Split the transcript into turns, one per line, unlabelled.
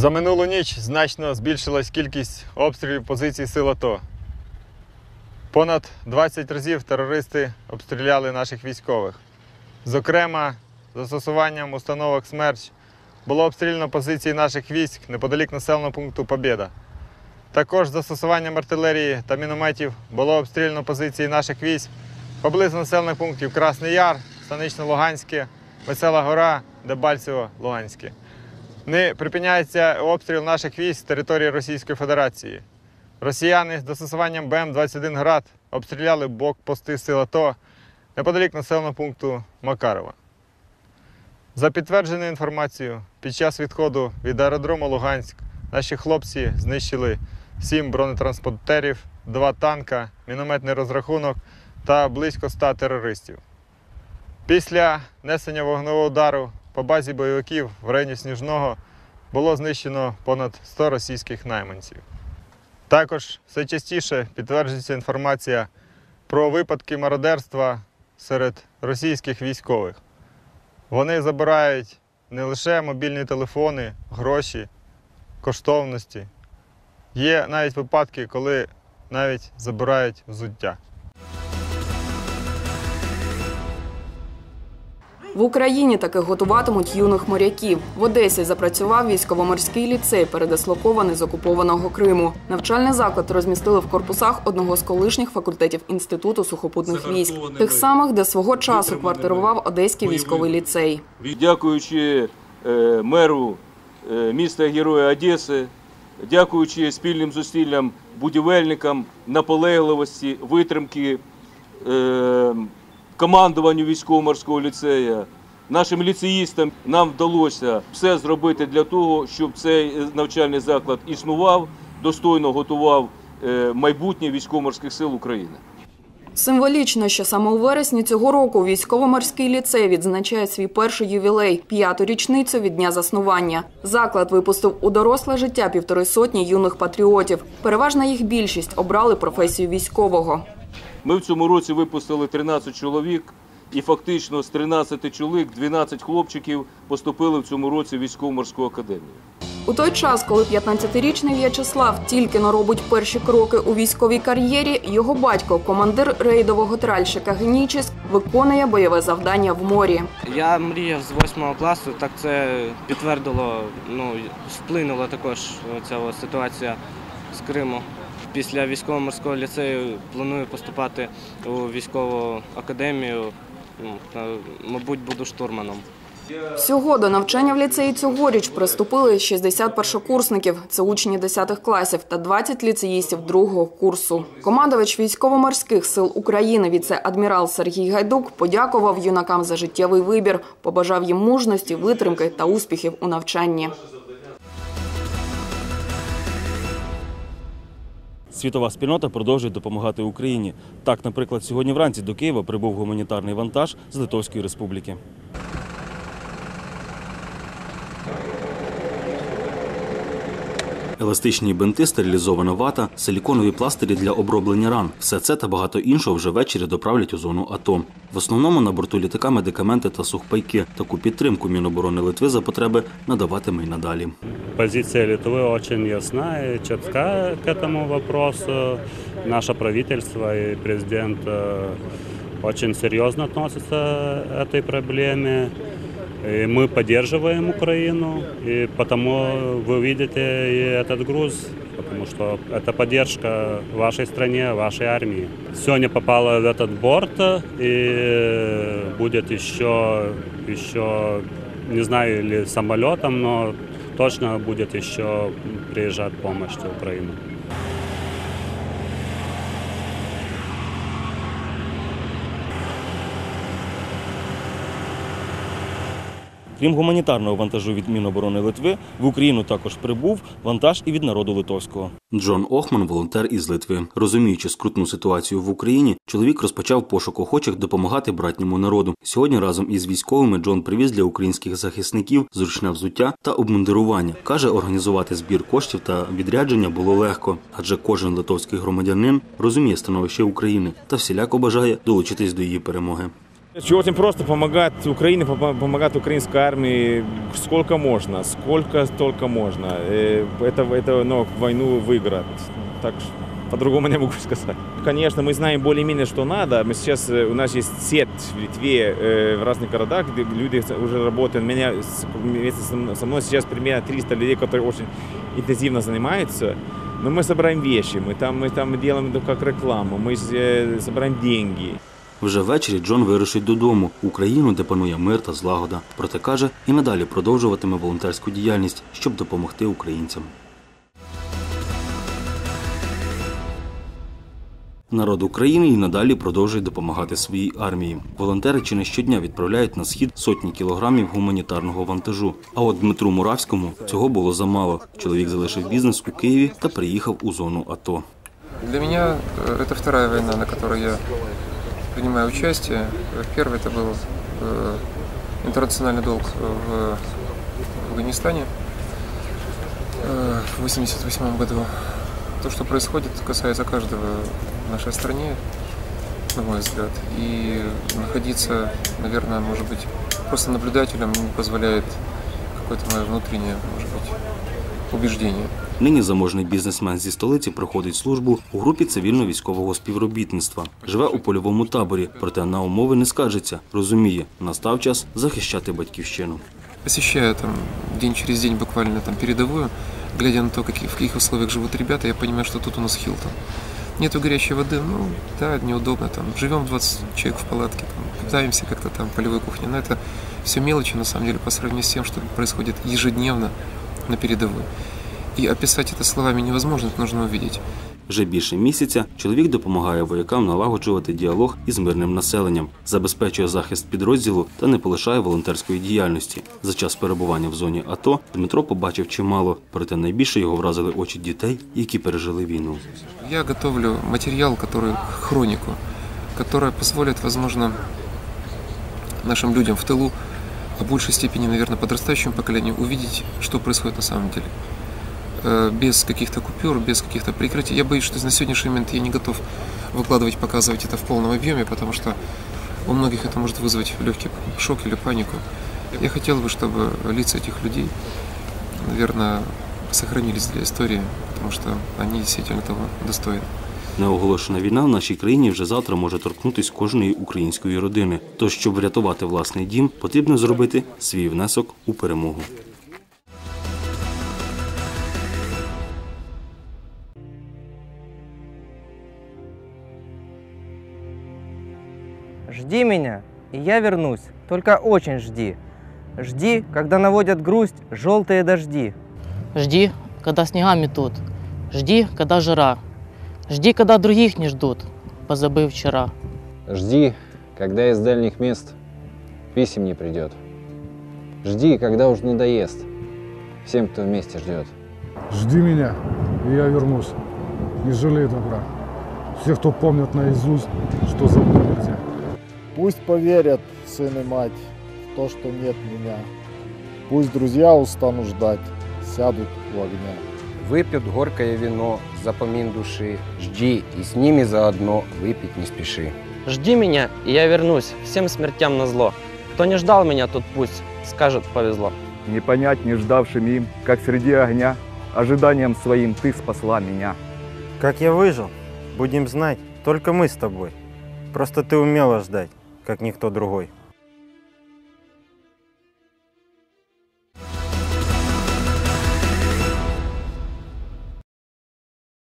За минулу ніч значно збільшилась кількість обстрілів позицій сил АТО. Понад 20 разів терористи обстріляли наших військових. Зокрема, застосуванням установок «Смерч» було обстріляно позиції наших військ неподалік населеного пункту Побєда. Також застосуванням артилерії та мінометів було обстріляно позиції наших військ поблизу населених пунктів Красний Яр, Станично-Луганське, Весела Гора, Дебальцево, Луганське. Не припиняється обстріл наших військ з території Російської Федерації. Росіяни з застосуванням БМ-21 град обстріляли блокпости сил АТО неподалік населеного пункту Макарова. За підтвердженою інформацією, під час відходу від аеродрому Луганськ наші хлопці знищили сім бронетранспортерів, два танка, мінометний розрахунок та близько 100 терористів. Після несення вогневого удару по базі бойовиків в районі Сніжного було знищено понад 100 російських найманців. Також все частіше підтверджується інформація про випадки мародерства серед російських військових. Вони забирають не лише мобільні телефони, гроші, коштовності. Є навіть випадки, коли навіть забирають взуття.
В Україні таки готуватимуть юних моряків. В Одесі запрацював військово-морський ліцей, передислокований з окупованого Криму. Навчальний заклад розмістили в корпусах одного з колишніх факультетів інституту сухопутних військ, тих самих, де свого часу квартирував Одеський військовий ліцей.
Дякуючи е, меру е, міста Героя Одеси, дякуючи спільним зусиллям будівельникам, наполегливості, витримки, е, командуванню військово-морського ліцею, нашим ліцеїстам нам вдалося все зробити для того, щоб цей е, навчальний заклад існував, достойно готував е, майбутнє військово-морських сил України.
Символічно, що саме у вересні цього року військово-морський ліцей відзначає свій перший ювілей п'яту річницю від дня заснування. Заклад випустив у доросле життя півтори сотні юних патріотів. Переважна їх більшість обрали професію військового.
Ми в цьому році випустили 13 чоловік, і фактично з 13 чоловік 12 хлопчиків поступили в цьому році в військово-морську академію.
У той час, коли 15-річний В'ячеслав тільки но робить перші кроки у військовій кар'єрі, його батько, командир рейдового тральщика Генічіс, виконує бойове завдання в морі.
Я мріяв з восьмого класу, так це підтвердило, ну вплинула також ця ситуація з Криму. Після військово-морського ліцею планую поступати у військову академію. Ну, мабуть, буду штурманом.
Всього до навчання в ліцеї цьогоріч приступили 60 першокурсників. Це учні 10 класів та 20 ліцеїстів другого курсу. Командувач військово-морських сил України, віце-адмірал Сергій Гайдук, подякував юнакам за життєвий вибір, побажав їм мужності, витримки та успіхів у навчанні.
Світова спільнота продовжує допомагати Україні. Так, наприклад, сьогодні вранці до Києва прибув гуманітарний вантаж з Литовської Республіки. Еластичні бинти, стерилізована вата, силіконові пластирі для оброблення ран. Все це та багато іншого вже ввечері доправлять у зону АТО. В основному на борту літака медикаменти та сухпайки. Таку підтримку Міноборони Литви за потреби надаватиме й надалі.
Позиция Литвы очень ясна и четка к этому вопросу. Наше правительство и президент э, очень серьезно относятся к этой проблеме. И мы поддерживаем Украину, и потому вы видите и этот груз, потому что это поддержка вашей стране, вашей армии. Сегодня попало в этот борт, и будет еще, еще не знаю, или самолетом, но точно будет еще приезжать помощь в Украину.
Крім гуманітарного вантажу від Міноборони Литви, в Україну також прибув вантаж і від народу литовського. Джон Охман, волонтер із Литви. Розуміючи скрутну ситуацію в Україні, чоловік розпочав пошук охочих допомагати братньому народу. Сьогодні разом із військовими Джон привіз для українських захисників зручне взуття та обмундирування. Каже, організувати збір коштів та відрядження було легко, адже кожен литовський громадянин розуміє становище України та всіляко бажає долучитись до її перемоги.
Очень просто помогать Украине, пом- помогать украинской армии сколько можно, сколько столько можно. Это, это ну, войну выиграть. Так что по-другому не могу сказать. Конечно, мы знаем более-менее, что надо. Мы сейчас, у нас есть сеть в Литве, в разных городах, где люди уже работают. Меня вместе со мной- сейчас примерно 300 людей, которые очень интенсивно занимаются. Но мы собираем вещи, мы там, мы там делаем как рекламу, мы э, собираем деньги.
Вже ввечері Джон вирушить додому, в Україну, де панує мир та злагода. Проте каже, і надалі продовжуватиме волонтерську діяльність, щоб допомогти українцям. Народ України і надалі продовжує допомагати своїй армії. Волонтери чи не щодня відправляють на схід сотні кілограмів гуманітарного вантажу. А от Дмитру Муравському цього було замало. Чоловік залишив бізнес у Києві та приїхав у зону АТО.
Для меня э, это вторая война, на которой я принимаю участие. Первый это был э, интернациональный долг в Афганистане э, в 88 году. То, что происходит, касается каждого в нашей стране, на мой взгляд. И находиться, наверное, может быть, просто наблюдателем не позволяет какое-то мое внутреннее, может быть, убеждение.
Нині заможний бізнесмен зі столиці проходить службу у групі цивільно-військового співробітництва. Живе у польовому таборі, проте на умови не скаржиться. Розуміє, настав час захищати батьківщину.
Посещая там день через день буквально там передовую, глядя на то, какие, в каких условиях живут ребята, я понимаю, что тут у нас Хилтон. Нету горячей воды, ну да, неудобно там. Живем 20 человек в палатке, там, питаемся как-то там полевой кухней. Но это все мелочи на самом деле по сравнению с тем, что происходит ежедневно на передовой. И описать это словами невозможно, это нужно увидеть.
Вже більше місяця чоловік допомагає воякам налагоджувати діалог із мирним населенням, забезпечує захист підрозділу та не полишає волонтерської діяльності. За час перебування в зоні АТО Дмитро побачив чимало, проте найбільше його вразили очі дітей, які пережили війну.
Я готовлю материал, который хронику, которая позволит, возможно, нашим людям в тылу, а В большей степени, наверное, подрастающему поколению, увидеть, что происходит на самом деле. Э, Без каких-то купюр, без каких-то прикрытий. Я боюсь, что на сегодняшний момент я не готов выкладывать, показывать это в полном объеме, потому что у многих это может вызвать легкий шок или панику. Я хотел бы, чтобы лица этих людей, наверное, сохранились для истории, потому что они действительно того достойны.
Неоголошена війна в нашій країні вже завтра може торкнутись кожної української родини. Тож, щоб врятувати власний дім, потрібно зробити свій внесок у перемогу.
Жди меня, и я вернусь. Только очень жди. Жди, когда наводят грусть желтые дожди.
Жди, когда снега метут. Жди, когда жара. Жди, когда других не ждут, позабыв вчера.
Жди, когда из дальних мест писем не придет. Жди, когда уж надоест всем, кто вместе ждет.
Жди меня, и я вернусь. Не жалей добра. Все, кто помнят наизусть, что забыть нельзя.
Пусть поверят сын и мать в то, что нет меня. Пусть друзья устанут ждать, сядут у огня.
Выпьют горькое вино, запомин души. Жди, и с ними заодно выпить не спеши.
Жди меня, и я вернусь, всем смертям на зло. Кто не ждал меня, тот пусть скажет повезло.
Не понять не ждавшим им, как среди огня, ожиданием своим ты спасла меня.
Как я выжил, будем знать, только мы с тобой. Просто ты умела ждать, как никто другой.